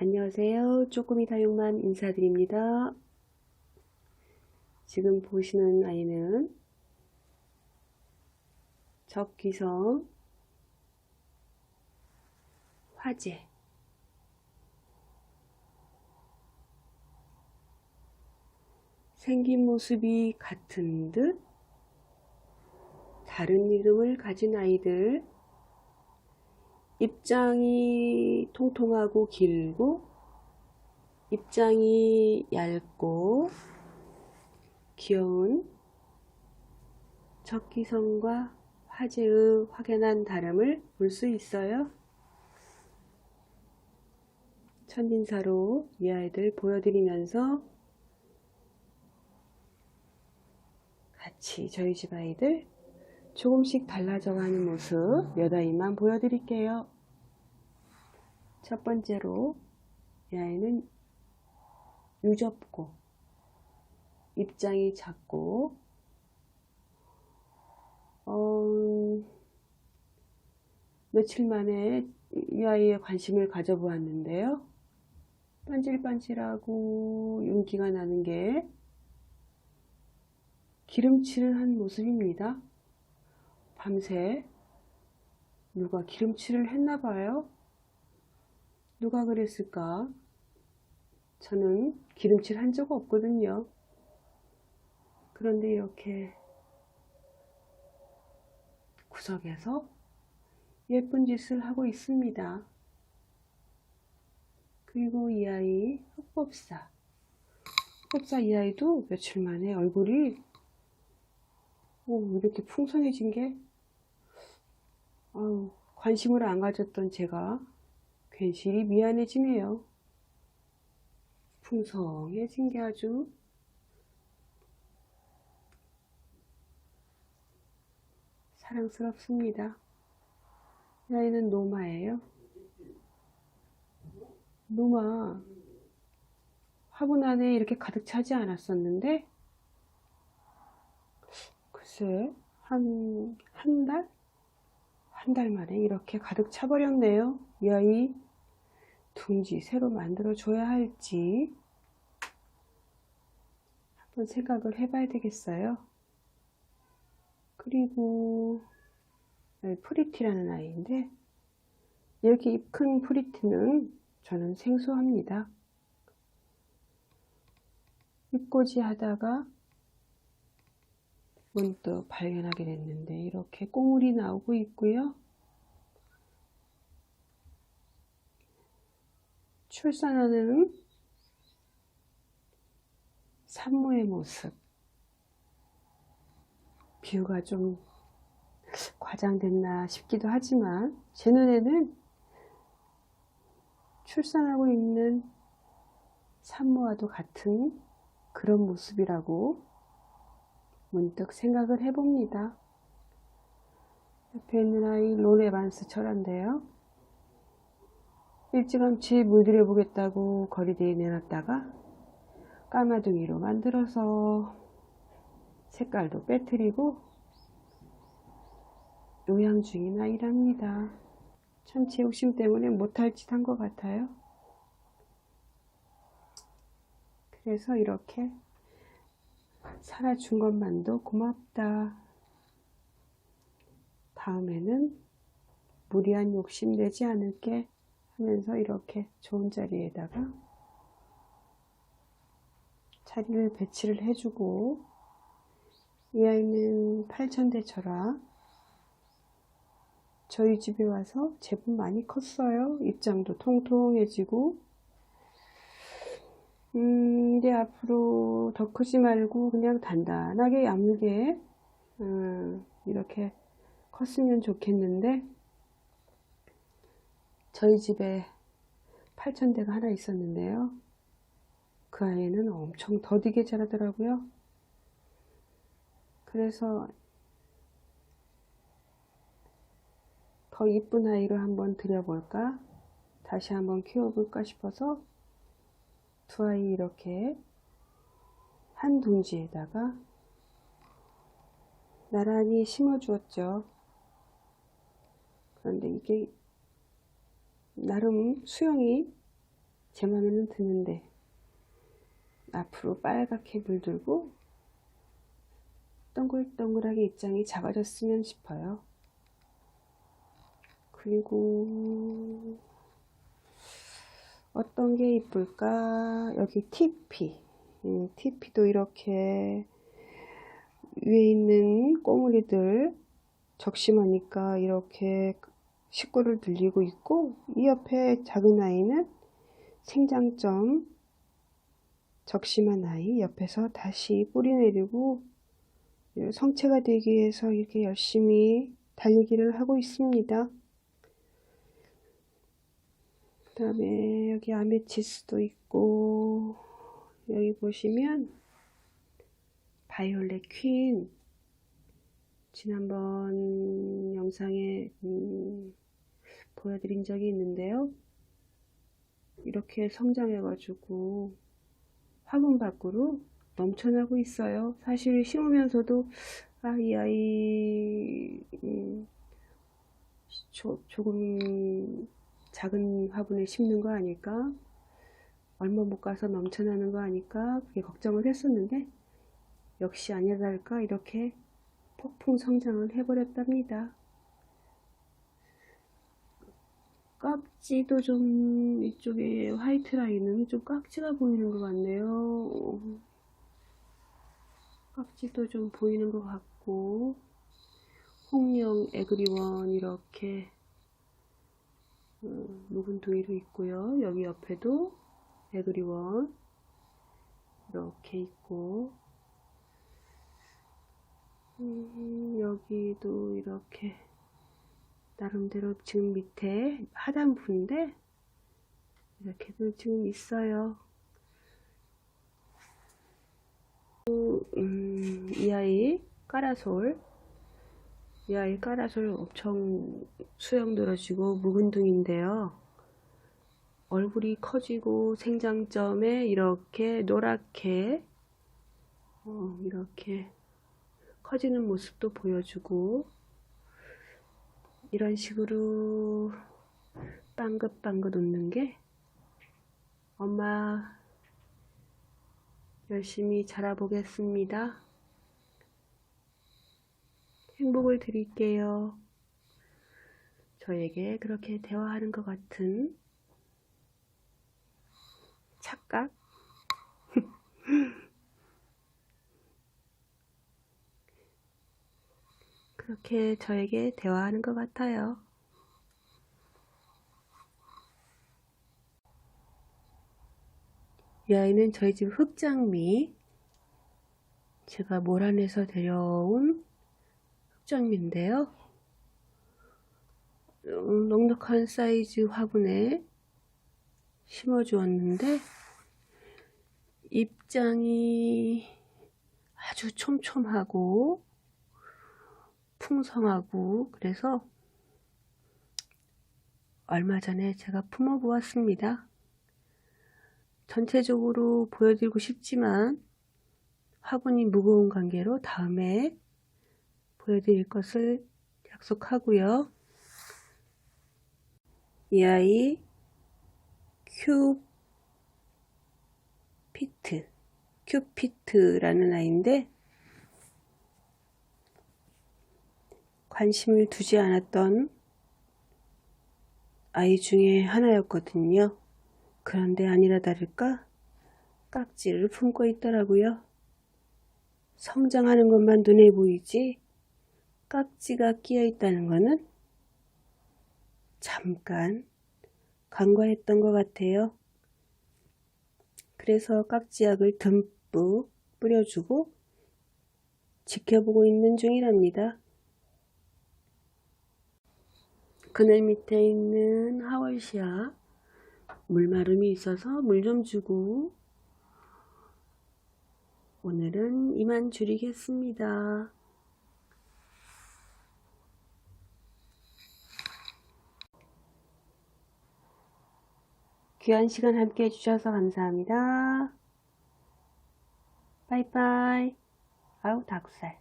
안녕하세요. 쪼꼬미 다육만 인사드립니다. 지금 보시는 아이는 적기성 화재 생긴 모습이 같은 듯 다른 이름을 가진 아이들 입장이 통통하고 길고 입장이 얇고 귀여운 적기성과 화재의 확연한 다름을 볼 수 있어요. 첫인사로 이 아이들 보여드리면서 같이 저희 집 아이들 조금씩 달라져가는 모습 몇 아이만 보여드릴게요. 첫 번째로 이 아이는 유접고 입장이 작고 어, 며칠 만에 이 아이에 관심을 가져보았는데요. 반질반질하고 윤기가 나는 게 기름칠을 한 모습입니다. 밤새 누가 기름칠을 했나 봐요. 누가 그랬을까? 저는 기름칠 한 적 없거든요. 그런데 이렇게 구석에서 예쁜 짓을 하고 있습니다. 그리고 이 아이 흑법사. 흑법사 이 아이도 며칠 만에 얼굴이 오, 이렇게 풍성해진 게 아유, 관심을 안 가졌던 제가 괜시리 미안해지네요. 풍성해진 게 아주 사랑스럽습니다. 이 아이는 노마예요. 노마 화분 안에 이렇게 가득 차지 않았었는데 글쎄 한 한 달? 한 달 만에 이렇게 가득 차버렸네요. 이 아이 둥지 새로 만들어 줘야 할지 한번 생각을 해봐야 되겠어요. 그리고 프리티라는 아이인데 이렇게 입 큰 프리티는 저는 생소합니다. 입꽂이 하다가 문득 발견하게 됐는데 이렇게 꼬물이 나오고 있고요. 출산하는 산모의 모습. 뷰가 좀 과장됐나 싶기도 하지만 제 눈에는 출산하고 있는 산모와도 같은 그런 모습이라고 문득 생각을 해봅니다. 옆에 있는 아이 론 에반스처럼인데요. 일찌감치 물들여 보겠다고 거리대에 내놨다가 까마둥이로 만들어서 색깔도 빼뜨리고 요양 중인 아이랍니다. 참 제 욕심 때문에 못할 짓 한 것 같아요. 그래서 이렇게 살아준 것만도 고맙다. 다음에는 무리한 욕심 내지 않을게 하면서 이렇게 좋은 자리에다가 자리를 배치를 해주고 이 아이는 8천대 철학 저희 집에 와서 제법 많이 컸어요. 입장도 통통해지고 음, 이제 앞으로 더 크지 말고 그냥 단단하게 야물게 음, 이렇게 컸으면 좋겠는데 저희 집에 8천대가 하나 있었는데요. 그 아이는 엄청 더디게 자라더라고요. 그래서 더 이쁜 아이를 한번 들여볼까? 다시 한번 키워볼까 싶어서 두 아이 이렇게 한 둥지에다가 나란히 심어 주었죠. 그런데 이게 나름 수영이 제 맘에는 드는데 앞으로 빨갛게 물들고 동글동글하게 입장이 작아졌으면 싶어요. 그리고 어떤 게 이쁠까? 여기 TP. 음, TP도 이렇게 위에 있는 꼬물이들 적심하니까 이렇게 식구를 들리고 있고 이 옆에 작은 아이는 생장점 적심한 아이 옆에서 다시 뿌리 내리고 성체가 되기 위해서 이렇게 열심히 달리기를 하고 있습니다. 그 다음에 여기 아메치스도 있고 여기 보시면 바이올렛 퀸 지난번 영상에 음, 보여드린 적이 있는데요. 이렇게 성장해 가지고 화분 밖으로 넘쳐나고 있어요. 사실 심으면서도 아, 이 아이 음, 조, 조금 작은 화분에 심는 거 아닐까? 얼마 못 가서 넘쳐나는 거 아닐까? 그게 걱정을 했었는데 역시 아니라 다를까 이렇게 폭풍 성장을 해버렸답니다. 깍지도 좀 이쪽에 화이트 라인은 좀 깍지가 보이는 것 같네요. 깍지도 좀 보이는 것 같고 홍령 에그리원 이렇게 음, 묵은둥이로 있고요. 여기 옆에도 에그리원 이렇게 있고 음, 여기도 이렇게 나름대로 지금 밑에 하단부인데 이렇게도 지금 있어요. 음, 이 아이 까라솔 이 아이 까라솔 엄청 수영 늘어지고 묵은둥인데요. 얼굴이 커지고 생장점에 이렇게 노랗게 어, 이렇게 커지는 모습도 보여주고 이런 식으로 빵긋빵긋 웃는 게 엄마 열심히 자라보겠습니다. 행복을 드릴게요. 저에게 그렇게 대화하는 것 같은 착각? 그렇게 저에게 대화하는 것 같아요. 이 아이는 저희 집 흑장미 제가 몰안에서 데려온 흑장미인데요. 음, 넉넉한 사이즈 화분에 심어 주었는데 입장이 아주 촘촘하고 풍성하고 그래서 얼마 전에 제가 품어 보았습니다. 전체적으로 보여드리고 싶지만 화분이 무거운 관계로 다음에 보여드릴 것을 약속하고요. 이 아이 큐피트 큐피트라는 아이인데 관심을 두지 않았던 아이 중에 하나였거든요. 그런데 아니라 다를까 깍지를 품고 있더라고요. 성장하는 것만 눈에 보이지 깍지가 끼어 있다는 것은 잠깐 간과했던 것 같아요. 그래서 깍지약을 듬뿍 뿌려주고 지켜보고 있는 중이랍니다. 그늘 밑에 있는 하월시아 물마름이 있어서 물 좀 주고 오늘은 이만 줄이겠습니다. 귀한 시간 함께 해주셔서 감사합니다. 빠이빠이. 아우 닭살.